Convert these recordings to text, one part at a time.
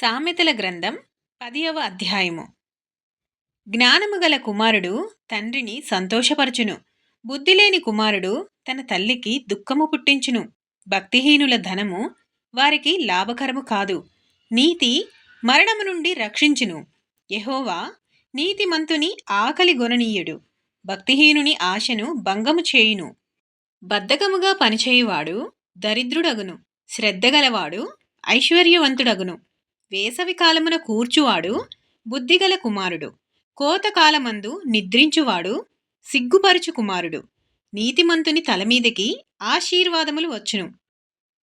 సామెతల గ్రంథం పదియవ అధ్యాయము. జ్ఞానము గల కుమారుడు తండ్రిని సంతోషపరచును. బుద్ధిలేని కుమారుడు తన తల్లికి దుఃఖము పుట్టించును. భక్తిహీనుల ధనము వారికి లాభకరము కాదు. నీతి మరణము నుండి రక్షించును. యహోవా నీతిమంతుని ఆకలి గొననీయుడు. భక్తిహీనుని ఆశను భంగము చేయును. బద్ధకముగా పనిచేయువాడు దరిద్రుడగును. శ్రద్ధగలవాడు ఐశ్వర్యవంతుడగును. వేసవికాలమున కూర్చువాడు బుద్ధిగల కుమారుడు. కోతకాలమందు నిద్రించువాడు సిగ్గుపరుచు కుమారుడు. నీతిమంతుని తలమీదకి ఆశీర్వాదములు వచ్చును.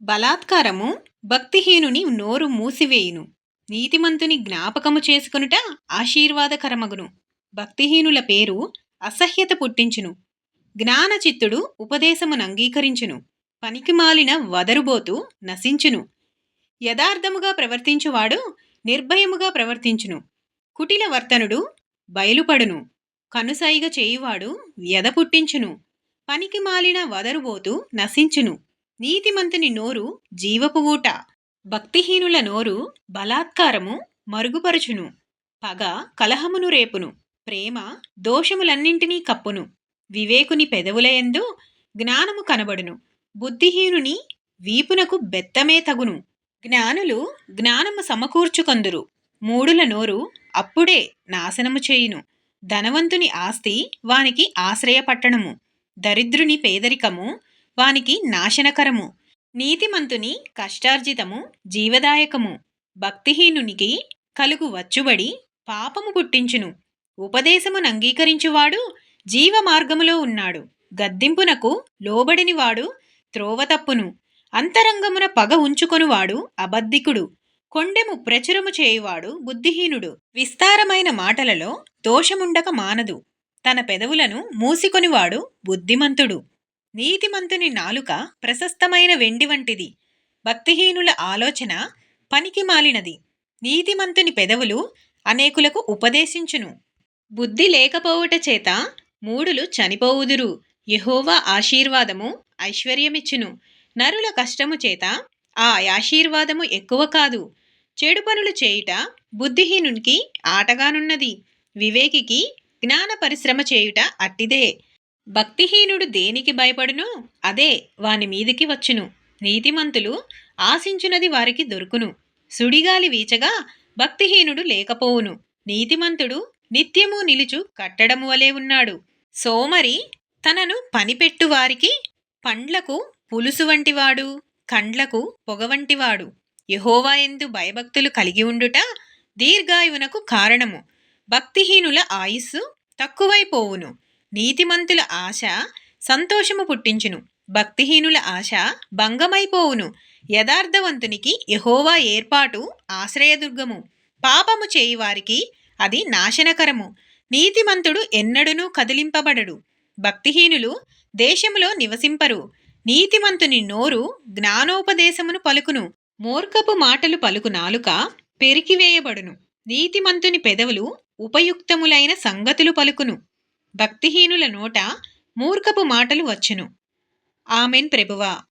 బలాత్కారము భక్తిహీనుని నోరు మూసివేయును. నీతిమంతుని జ్ఞాపకము చేసుకొనుట ఆశీర్వాదకరమగును. భక్తిహీనుల పేరు అసహ్యత పుట్టించును. జ్ఞానచిత్తుడు ఉపదేశమును అంగీకరించును. పనికిమాలిన వదరుబోతు నశించును. యథార్థముగా ప్రవర్తించువాడు నిర్భయముగా ప్రవర్తించును. కుటిల వర్తనుడు బయలుపడును. కనుసైగ చేయువాడు వ్యధ పుట్టించును. పనికి మాలిన వదరుబోతు నశించును. నీతిమంతుని నోరు జీవపు ఊట. భక్తిహీనుల నోరు బలాత్కారము మరుగుపరుచును. పగ కలహమును రేపును. ప్రేమ దోషములన్నింటినీ కప్పును. వివేకుని పెదవులయందు జ్ఞానము కనబడును. బుద్ధిహీనుని వీపునకు బెత్తమే తగును. జ్ఞానులు జ్ఞానము సమకూర్చుకొందురు. మూడుల నోరు అప్పుడే నాశనము చేయును. ధనవంతుని ఆస్తి వానికి ఆశ్రయపట్టణము. దరిద్రుని పేదరికము వానికి నాశనకరము. నీతిమంతుని కష్టార్జితము జీవదాయకము. భక్తిహీనునికి కలుగు వచ్చుబడి పాపము పుట్టించును. ఉపదేశమును అంగీకరించువాడు జీవ మార్గములో ఉన్నాడు. గద్దింపునకు లోబడినివాడు త్రోవ తప్పును. అంతరంగమున పగ ఉంచుకొనువాడు అబద్ధికుడు. కొండెము ప్రచురము చేయువాడు బుద్ధిహీనుడు. విస్తారమైన మాటలలో దోషముండక మానదు. తన పెదవులను మూసికొనివాడు బుద్ధిమంతుడు. నీతిమంతుని నాలుక ప్రశస్తమైన వెండి వంటిది. భక్తిహీనుల ఆలోచన పనికి మాలినది. నీతిమంతుని పెదవులు అనేకులకు ఉపదేశించును. బుద్ధి లేకపోవుట చేత మూడులు చనిపోవుదురు. యహోవా ఆశీర్వాదము ఐశ్వర్యమిచ్చును. నరుల కష్టము చేత ఆ ఆశీర్వాదము ఎక్కువ కాదు. చెడు పనులు చేయుట బుద్ధిహీనునికి ఆటగానున్నది. వివేకికి జ్ఞాన పరిశ్రమ చేయుట అట్టిదే. భక్తిహీనుడు దేనికి భయపడును? అదే వాని మీదికి వచ్చును. నీతిమంతులు ఆశించునది వారికి దొరుకును. సుడిగాలి వీచగా భక్తిహీనుడు లేకపోవును. నీతిమంతుడు నిత్యము నిలుచు కట్టడము వలె ఉన్నాడు. సోమరి తనను పనిపెట్టు వారికి పండ్లకు పులుసు వంటివాడు కండ్లకు పొగ వంటివాడు. యహోవా ఎందు భయభక్తులు కలిగి ఉండుట దీర్ఘాయువునకు కారణము. భక్తిహీనుల ఆయుస్సు తక్కువైపోవును నీతిమంతుల ఆశ సంతోషము పుట్టించును. భక్తిహీనుల ఆశ భంగమైపోవును యథార్థవంతునికి యహోవా ఏర్పాటు ఆశ్రయదుర్గము. పాపము చేయువారికి అది నాశనకరము. నీతిమంతుడు ఎన్నడూనూ కదిలింపబడడు. భక్తిహీనులు దేశములో నివసింపరు. నీతిమంతుని నోరు జ్ఞానోపదేశమును పలుకును. మూర్ఖపు మాటలు పలుకు నాలుక పెరికివేయబడును. నీతిమంతుని పెదవులు ఉపయుక్తములైన సంగతులు పలుకును. భక్తిహీనుల నోట మూర్ఖపు మాటలు వచ్చును. ఆమెన్ ప్రభువా.